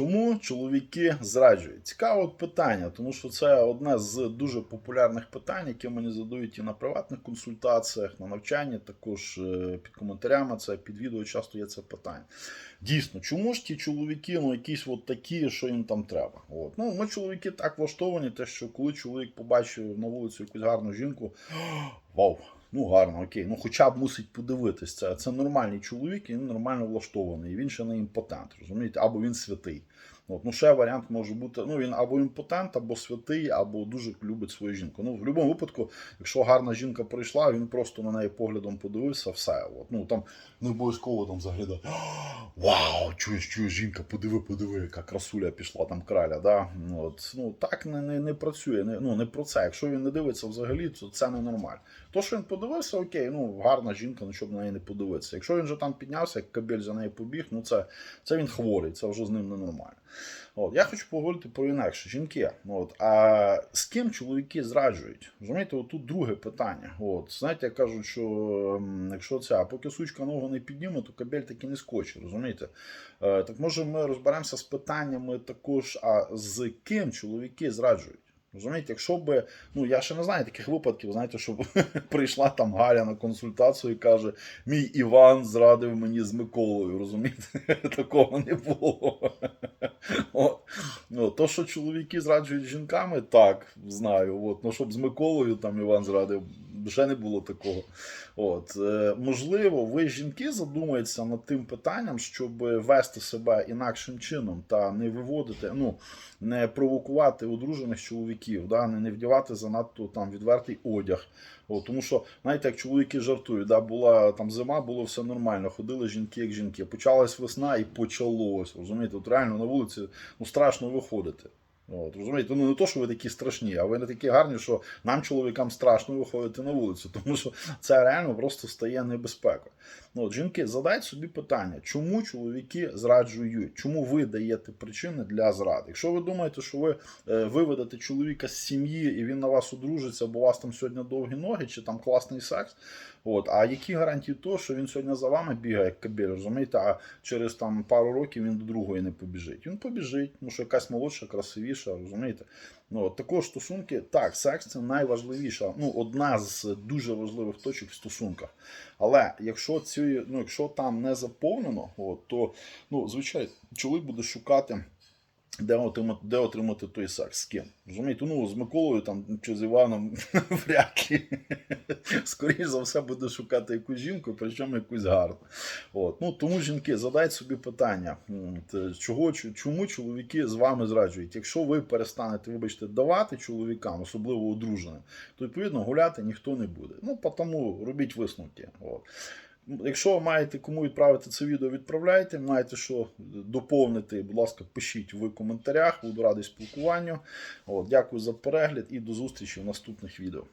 Чому чоловіки зраджують? Цікаве питання, тому що це одне з дуже популярних питань, які мені задають і на приватних консультаціях, на навчанні, також е, під коментарями. Це під відео часто є це питання. Дійсно, чому ж ті чоловіки, ну якісь от такі, що їм там треба? От. Ну, ми чоловіки так влаштовані, те, що коли чоловік побачив на вулиці якусь гарну жінку, вау! Ну, гарно, окей. Ну хоча б мусить подивитись. Це, це нормальний чоловік, і він нормально влаштований. Він ще не імпотент, розумієте? Або він святий. От, ну, ще варіант може бути: ну він або імпотент, або святий, або дуже любить свою жінку. Ну, в будь-якому випадку, якщо гарна жінка прийшла, він просто на неї поглядом подивився, все. От, ну там не обов'язково там заглядати. Вау, чуєш, чуєш, жінка, подиви, подиви, яка красуля пішла там краля. Да? От, ну, так не, не, не працює. Не, ну, не про це. Якщо він не дивиться взагалі, то це не нормально. То, що він подивився, окей, ну гарна жінка, ну щоб на неї не подивитися. Якщо він вже там піднявся, як кабель за нею побіг, ну це, це він хворий, це вже з ним ненормально. От, я хочу поговорити про інакше. Жінки. От, а з ким чоловіки зраджують? Розумієте, от тут друге питання. От, знаєте, як кажуть, що якщо ця, поки сучка ногу не підніме, то кабель таки не скоче, розумієте? Е, так може ми розберемося з питаннями також, а з ким чоловіки зраджують? Розумієте, якщо би, ну я ще не знаю таких випадків, знаєте, щоб прийшла там Галя на консультацію і каже: мій Іван зрадив мені з Миколою. Розумієте? Такого не було. От. Ну, то, що чоловіки зраджують жінками, так, знаю. От. Ну, щоб з Миколою там Іван зрадив, ще не було такого. От. Е, можливо, ви жінки задумаєтеся над тим питанням, щоб вести себе інакшим чином та не виводити, ну, не провокувати одружених чоловіків, да? не, не вдівати занадто там відвертий одяг. От, тому що, знаєте, як чоловіки жартують, да, була там зима, було все нормально, ходили жінки як жінки. Почалась весна і почалось. Розумієте, от реально на вулиці ну, страшно виходити. От, розумієте, ну не то, що ви такі страшні, а ви не такі гарні, що нам, чоловікам, страшно виходити на вулицю, тому що це реально просто стає небезпекою. Ну, от, жінки, задайте собі питання, чому чоловіки зраджують? Чому ви даєте причини для зради? Якщо ви думаєте, що ви е, виведете чоловіка з сім'ї і він на вас одружиться, бо у вас там сьогодні довгі ноги чи там класний секс, от, а які гарантії того, що він сьогодні за вами бігає, як кабель, розумієте, а через там пару років він до другої не побіжить. Він побіжить, тому що якась молодша, красивіша, розумієте? Ну, також стосунки, так, секс це найважливіша, ну, одна з дуже важливих точок в стосунках. Але якщо ці, ну, якщо там не заповнено, от, то ну, звичайно, чоловік буде шукати. Де отримати, де отримати той секс? З ким? Розумієте? Ну, з Миколою там, чи з Іваном вряд ли. Скоріше за все, буде шукати якусь жінку, причому якусь гарну. От. Ну, тому жінки, задайте собі питання, чого, чому чоловіки з вами зраджують? Якщо ви перестанете, вибачте, давати чоловікам, особливо одруженим, то відповідно гуляти ніхто не буде. Ну, тому робіть висновки. От. Якщо маєте кому відправити це відео, відправляйте. Маєте що доповнити, будь ласка, пишіть в коментарях. Буду радий спілкуванню. От, дякую за перегляд і до зустрічі в наступних відео.